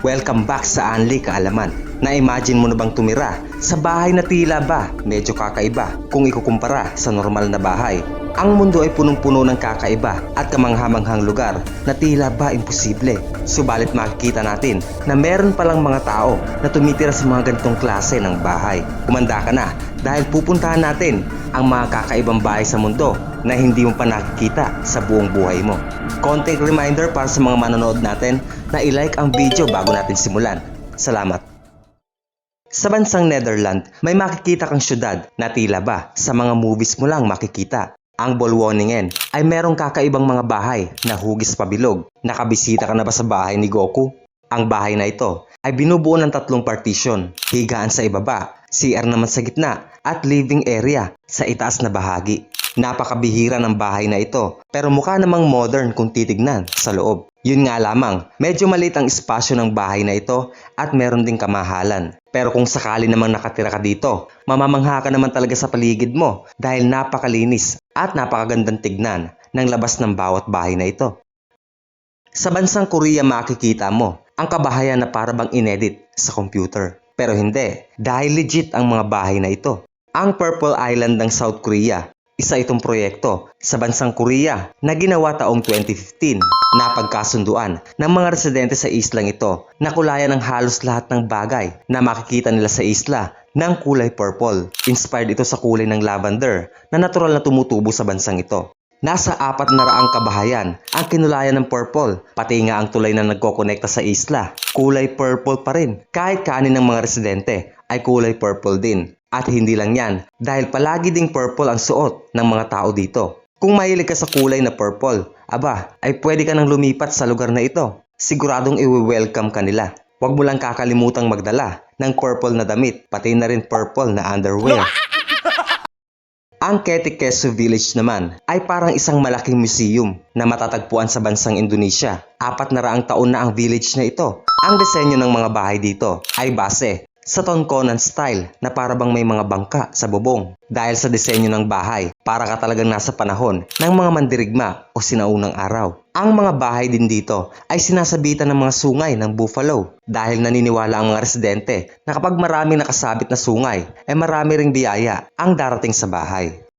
Welcome back sa Anli Kaalaman. Na-imagine mo na bang tumira sa bahay na tila ba medyo kakaiba kung ikukumpara sa normal na bahay? Ang mundo ay punong-puno ng kakaiba at kamanghamanghang lugar na tila ba imposible. Subalit makikita natin na meron palang mga tao na tumitira sa mga ganitong klase ng bahay. Kumanda ka na dahil pupuntahan natin ang mga kakaibang bahay sa mundo na hindi mo pa nakikita sa buong buhay mo. Content reminder para sa mga manonood natin na i-like ang video bago natin simulan. Salamat! Sa bansang Netherlands, may makikita kang syudad na tila ba sa mga movies mo lang makikita. Ang Bolwoningen ay merong kakaibang mga bahay na hugis pabilog. Nakabisita ka na ba sa bahay ni Goku? Ang bahay na ito ay binubuo ng tatlong partition, higaan sa ibaba, CR naman sa gitna, at living area sa itaas na bahagi. Napakabihira ng bahay na ito, pero mukha namang modern kung titignan sa loob. Yun nga lamang, medyo maliit ang espasyo ng bahay na ito at meron ding kamahalan. Pero kung sakali namang nakatira ka dito, mamamangha ka naman talaga sa paligid mo dahil napakalinis at napakagandang tignan ng labas ng bawat bahay na ito. Sa bansang Korea makikita mo ang kabahayan na para inedit sa computer. Pero hindi, dahil legit ang mga bahay na ito. Ang Purple Island ng South Korea, isa itong proyekto sa bansang Korea na ginawa taong 2015 na pagkasunduan ng mga residente sa islang ito na kulayan ng halos lahat ng bagay na makikita nila sa isla ng kulay purple. Inspired ito sa kulay ng lavender na natural na tumutubo sa bansang ito. Nasa apat na raang kabahayan ang kinulayan ng purple, pati nga ang tulay na nagkokonekta sa isla. Kulay purple pa rin. Kahit kanin ng mga residente ay kulay purple din. At hindi lang yan, dahil palagi ding purple ang suot ng mga tao dito. Kung mahilig ka sa kulay na purple, aba, ay pwede ka nang lumipat sa lugar na ito. Siguradong i-welcome ka nila. Huwag mo lang kakalimutang magdala ng purple na damit, pati na rin purple na underwear. Ang Ketikeso Village naman ay parang isang malaking museum na matatagpuan sa bansang Indonesia. Apat na raang taon na ang village na ito. Ang disenyo ng mga bahay dito ay base sa Tonkonan style na para bang may mga bangka sa bubong. Dahil sa disenyo ng bahay, para ka talagang nasa panahon ng mga mandirigma o sinaunang araw. Ang mga bahay din dito ay sinasabitan ng mga sungay ng buffalo dahil naniniwala ang mga residente na kapag marami nakasabit na sungay, ay marami ring biyaya ang darating sa bahay.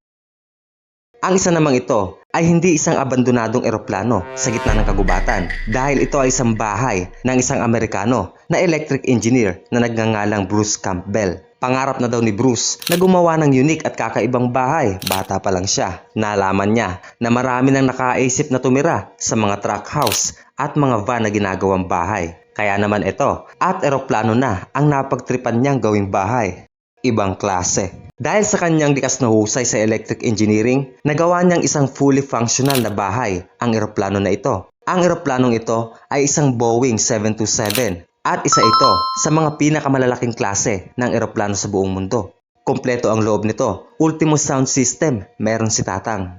Ang isa namang ito ay hindi isang abandonadong eroplano sa gitna ng kagubatan dahil ito ay isang bahay ng isang Amerikano na electric engineer na nagngangalang Bruce Campbell. Pangarap na daw ni Bruce na gumawa ng unique at kakaibang bahay. Bata pa lang siya. Nalaman niya na marami nang nakaisip na tumira sa mga truck house at mga van na ginagawang bahay. Kaya naman ito at eroplano na ang napagtripan niyang gawing bahay. Ibang klase. Dahil sa kanyang likas na husay sa electric engineering, nagawa niyang isang fully functional na bahay ang eroplano na ito. Ang eroplanong ito ay isang Boeing 727 at isa ito sa mga pinakamalalaking klase ng eroplano sa buong mundo. Kompleto ang loob nito. Ultimo sound system, meron si Tatang.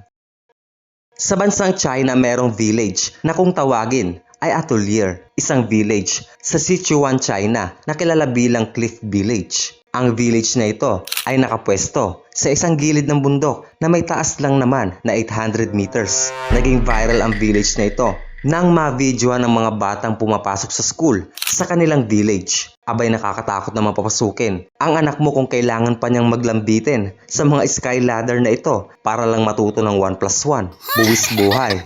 Sa bansang China merong village na kung tawagin ay Atelier, isang village sa Sichuan, China na kilala bilang Cliff Village. Ang village na ito ay nakapwesto sa isang gilid ng bundok na may taas lang naman na 800 meters. Naging viral ang village na ito nang ma-videoan ng mga batang pumapasok sa school sa kanilang village. Abay nakakatakot naman papasukin ang anak mo kung kailangan pa niyang maglambitin sa mga sky ladder na ito para lang matuto ng 1 plus 1. Buwis buhay.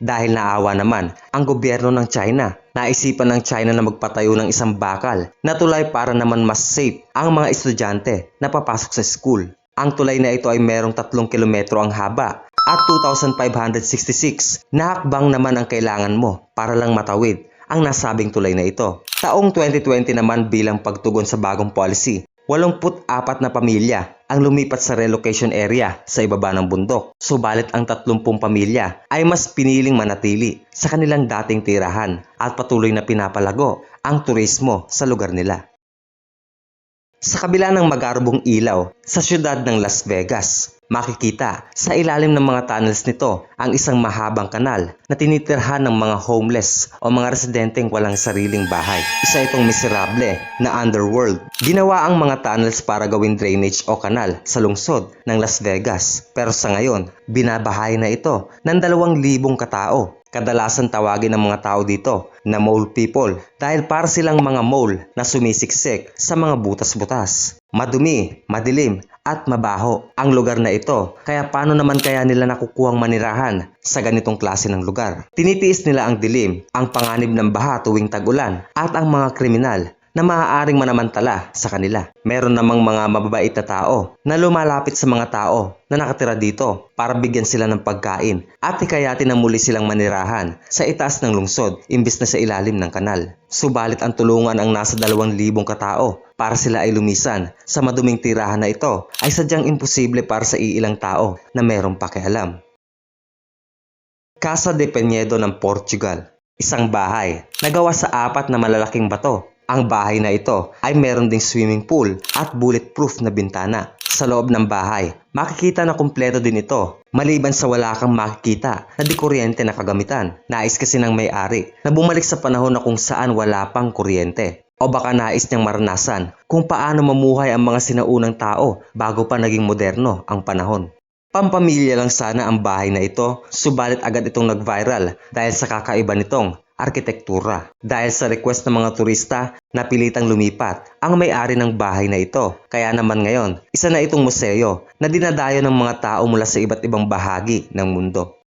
Dahil naawa naman ang gobyerno ng China, naisipan ng China na magpatayo ng isang bakal na tulay para naman mas safe ang mga estudyante na papasok sa school. Ang tulay na ito ay merong 3 kilometro ang haba at 2,566 na hakbang naman ang kailangan mo para lang matawid ang nasabing tulay na ito. Taong 2020 naman bilang pagtugon sa bagong policy, 84 na pamilya ang lumipat sa relocation area sa ibaba ng bundok. Subalit ang 30 pamilya ay mas piniling manatili sa kanilang dating tirahan at patuloy na pinapalago ang turismo sa lugar nila. Sa kabila ng magarbong ilaw sa siyudad ng Las Vegas, makikita sa ilalim ng mga tunnels nito ang isang mahabang kanal na tinitirhan ng mga homeless o mga residenteng walang sariling bahay. Isa itong miserable na underworld. Ginawa ang mga tunnels para gawing drainage o kanal sa lungsod ng Las Vegas. Pero sa ngayon, binabahay na ito ng dalawang libong katao Kadalasan tawagin ng mga tao dito na mole people dahil para silang mga mole na sumisiksik sa mga butas-butas. Madumi, madilim at mabaho ang lugar na ito kaya paano naman kaya nila nakukuhang manirahan sa ganitong klase ng lugar. Tinitiis nila ang dilim, ang panganib ng baha tuwing tag-ulan at ang mga kriminal na maaaring manamantala sa kanila. Meron namang mga mababait na tao na lumalapit sa mga tao na nakatira dito para bigyan sila ng pagkain at hikayatin na muli silang manirahan sa itaas ng lungsod imbis na sa ilalim ng kanal. Subalit ang tulungan ang nasa dalawang libong katao para sila ay lumisan sa maduming tirahan na ito ay sadyang imposible para sa iilang tao na merong pakialam. Casa de Peñedo ng Portugal. Isang bahay na gawa sa apat na malalaking bato ang bahay na ito ay meron ding swimming pool at bulletproof na bintana. Sa loob ng bahay, makikita na kumpleto din ito. Maliban sa wala kang makikita na di kuryente na kagamitan. Nais kasi ng may-ari na bumalik sa panahon na kung saan wala pang kuryente. O baka nais niyang maranasan kung paano mamuhay ang mga sinaunang tao bago pa naging moderno ang panahon. Pampamilya lang sana ang bahay na ito, subalit agad itong nag-viral dahil sa kakaiba nitong arkitektura. Dahil sa request ng mga turista, napilitang lumipat ang may-ari ng bahay na ito. Kaya naman ngayon, isa na itong museo na dinadayo ng mga tao mula sa iba't ibang bahagi ng mundo.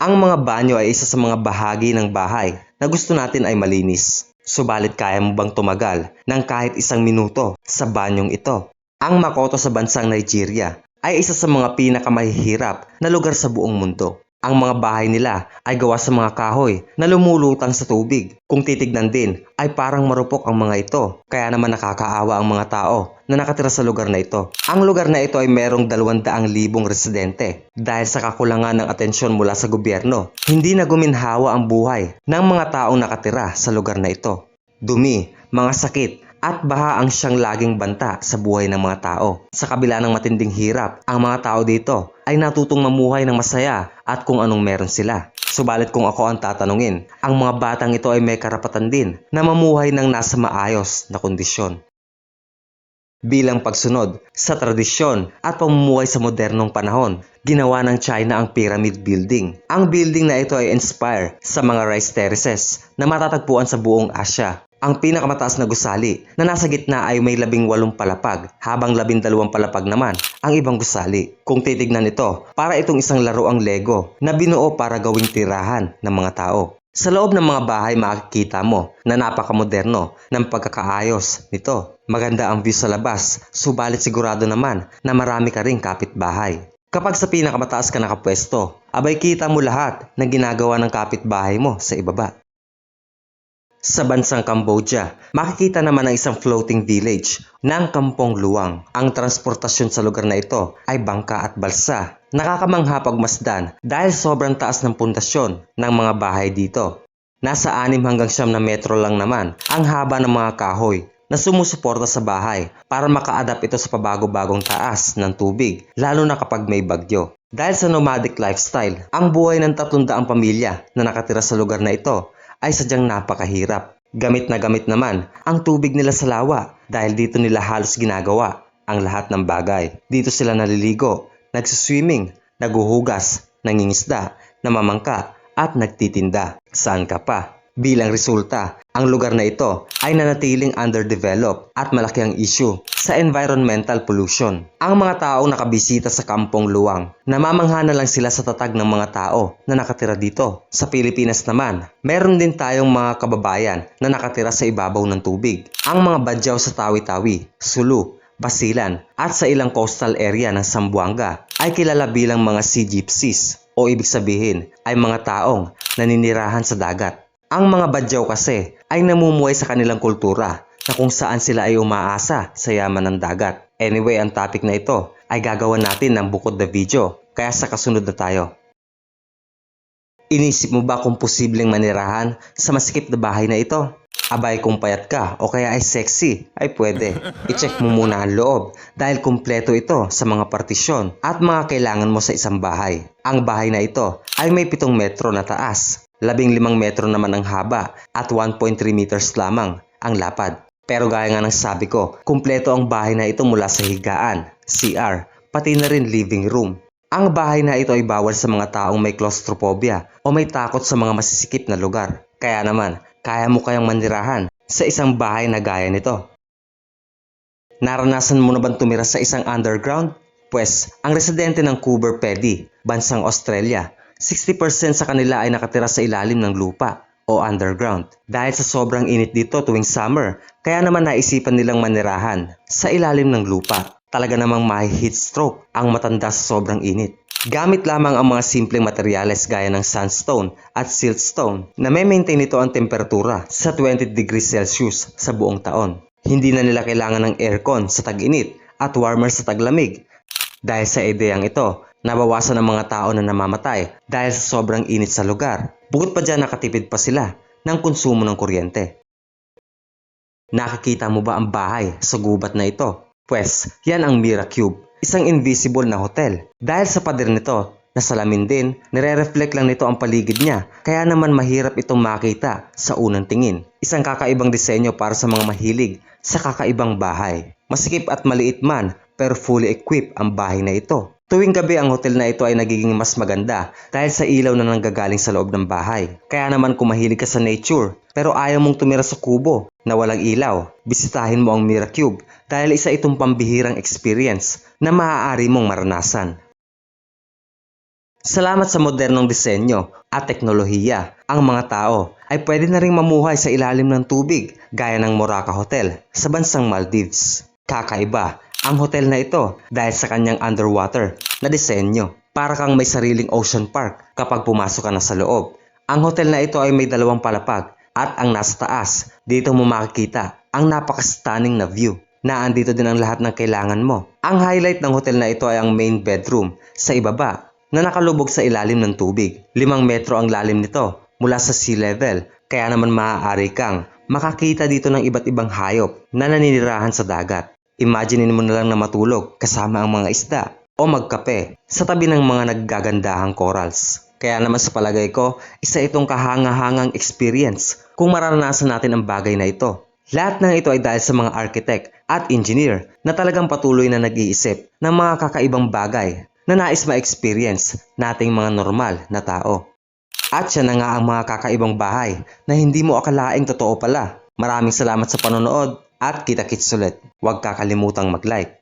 Ang mga banyo ay isa sa mga bahagi ng bahay na gusto natin ay malinis. Subalit kaya mo bang tumagal ng kahit isang minuto sa banyong ito? Ang Makoto sa bansang Nigeria ay isa sa mga pinakamahihirap na lugar sa buong mundo. Ang mga bahay nila ay gawa sa mga kahoy na lumulutang sa tubig. Kung titignan din ay parang marupok ang mga ito. Kaya naman nakakaawa ang mga tao na nakatira sa lugar na ito. Ang lugar na ito ay merong 200,000 residente. Dahil sa kakulangan ng atensyon mula sa gobyerno, hindi na guminhawa ang buhay ng mga taong nakatira sa lugar na ito. Dumi, mga sakit, at baha ang siyang laging banta sa buhay ng mga tao. Sa kabila ng matinding hirap, ang mga tao dito ay natutong mamuhay ng masaya at kung anong meron sila. Subalit kung ako ang tatanungin, ang mga batang ito ay may karapatan din na mamuhay ng nasa maayos na kondisyon. Bilang pagsunod sa tradisyon at pamumuhay sa modernong panahon, ginawa ng China ang Pyramid Building. Ang building na ito ay inspire sa mga rice terraces na matatagpuan sa buong Asya. Ang pinakamataas na gusali na nasa gitna ay may labing walong palapag habang labing dalawang palapag naman ang ibang gusali. Kung titignan ito, para itong isang laro ang Lego na binuo para gawing tirahan ng mga tao. Sa loob ng mga bahay makikita mo na napakamoderno ng pagkakaayos nito. Maganda ang view sa labas, subalit sigurado naman na marami ka ring kapitbahay. Kapag sa pinakamataas ka nakapwesto, abay kita mo lahat ng ginagawa ng kapitbahay mo sa ibaba. Sa bansang Cambodia, makikita naman ang isang floating village ng Kampong Luwang. Ang transportasyon sa lugar na ito ay bangka at balsa. Nakakamangha pagmasdan dahil sobrang taas ng pundasyon ng mga bahay dito. Nasa 6 hanggang 7 na metro lang naman ang haba ng mga kahoy na sumusuporta sa bahay para maka-adapt ito sa pabago-bagong taas ng tubig, lalo na kapag may bagyo. Dahil sa nomadic lifestyle, ang buhay ng 300 pamilya na nakatira sa lugar na ito ay sadyang napakahirap. Gamit na gamit naman ang tubig nila sa lawa dahil dito nila halos ginagawa ang lahat ng bagay. Dito sila naliligo, nagsiswimming, naguhugas, nangingisda, namamangka at nagtitinda. Saan ka pa? Bilang resulta, ang lugar na ito ay nanatiling underdeveloped at malaki ang issue sa environmental pollution. Ang mga taong nakabisita sa Kampong Luwang, namamangha na lang sila sa tatag ng mga tao na nakatira dito. Sa Pilipinas naman, meron din tayong mga kababayan na nakatira sa ibabaw ng tubig. Ang mga badyaw sa Tawi-Tawi, Sulu, Basilan at sa ilang coastal area ng Sambuanga ay kilala bilang mga sea gypsies o ibig sabihin ay mga taong naninirahan sa dagat. Ang mga badyaw kasi ay namumuhay sa kanilang kultura na kung saan sila ay umaasa sa yaman ng dagat. Anyway, ang topic na ito ay gagawa natin ng bukod na video, kaya sa kasunod na tayo. Inisip mo ba kung posibleng manirahan sa masikip na bahay na ito? Abay kung payat ka o kaya ay sexy, ay pwede. I-check mo muna ang loob dahil kumpleto ito sa mga partisyon at mga kailangan mo sa isang bahay. Ang bahay na ito ay may 7 metro na taas, 15 metro naman ang haba at 1.3 meters lamang ang lapad. Pero gaya nga ng sabi ko, kumpleto ang bahay na ito mula sa higaan, CR, pati na rin living room. Ang bahay na ito ay bawal sa mga taong may claustrophobia o may takot sa mga masisikip na lugar. Kaya naman, kaya mo kayang manirahan sa isang bahay na gaya nito. Naranasan mo na bang tumira sa isang underground? Pwes, ang residente ng Coober Pedy, bansang Australia, 60% sa kanila ay nakatira sa ilalim ng lupa o underground. Dahil sa sobrang init dito tuwing summer, kaya naman naisipan nilang manirahan sa ilalim ng lupa. Talaga namang may heat stroke ang matanda sa sobrang init. Gamit lamang ang mga simpleng materyales gaya ng sandstone at siltstone na may maintain ito ang temperatura sa 20 degrees Celsius sa buong taon. Hindi na nila kailangan ng aircon sa tag-init at warmer sa taglamig. Dahil sa ideyang ito, nabawasan ang mga tao na namamatay dahil sa sobrang init sa lugar. Bukod pa dyan nakatipid pa sila ng konsumo ng kuryente. Nakikita mo ba ang bahay sa gubat na ito? Pwes, yan ang Mira Cube, isang invisible na hotel. Dahil sa pader nito, na salamin din, nire-reflect lang nito ang paligid niya, kaya naman mahirap itong makita sa unang tingin. Isang kakaibang disenyo para sa mga mahilig sa kakaibang bahay. Masikip at maliit man, pero fully equipped ang bahay na ito. Tuwing gabi ang hotel na ito ay nagiging mas maganda dahil sa ilaw na nanggagaling sa loob ng bahay. Kaya naman kung mahilig ka sa nature pero ayaw mong tumira sa kubo na walang ilaw, bisitahin mo ang Mira Cube dahil isa itong pambihirang experience na maaari mong maranasan. Salamat sa modernong disenyo at teknolohiya, ang mga tao ay pwede na ring mamuhay sa ilalim ng tubig gaya ng Moraka Hotel sa bansang Maldives. Kakaiba ang hotel na ito dahil sa kanyang underwater na disenyo. Para kang may sariling ocean park kapag pumasok ka na sa loob. Ang hotel na ito ay may dalawang palapag at ang nasa taas, dito mo makikita ang napaka-stunning na view na andito din ang lahat ng kailangan mo. Ang highlight ng hotel na ito ay ang main bedroom sa ibaba na nakalubog sa ilalim ng tubig. Limang metro ang lalim nito mula sa sea level kaya naman maaari kang makakita dito ng iba't ibang hayop na naninirahan sa dagat. Imaginein mo na lang na matulog kasama ang mga isda o magkape sa tabi ng mga naggagandahang corals. Kaya naman sa palagay ko, isa itong kahanga-hangang experience kung maranasan natin ang bagay na ito. Lahat ng ito ay dahil sa mga architect at engineer na talagang patuloy na nag-iisip ng mga kakaibang bagay na nais ma-experience nating mga normal na tao. At siya na nga ang mga kakaibang bahay na hindi mo akalaing totoo pala. Maraming salamat sa panonood at kita-kits ulit. Huwag kakalimutang mag-like.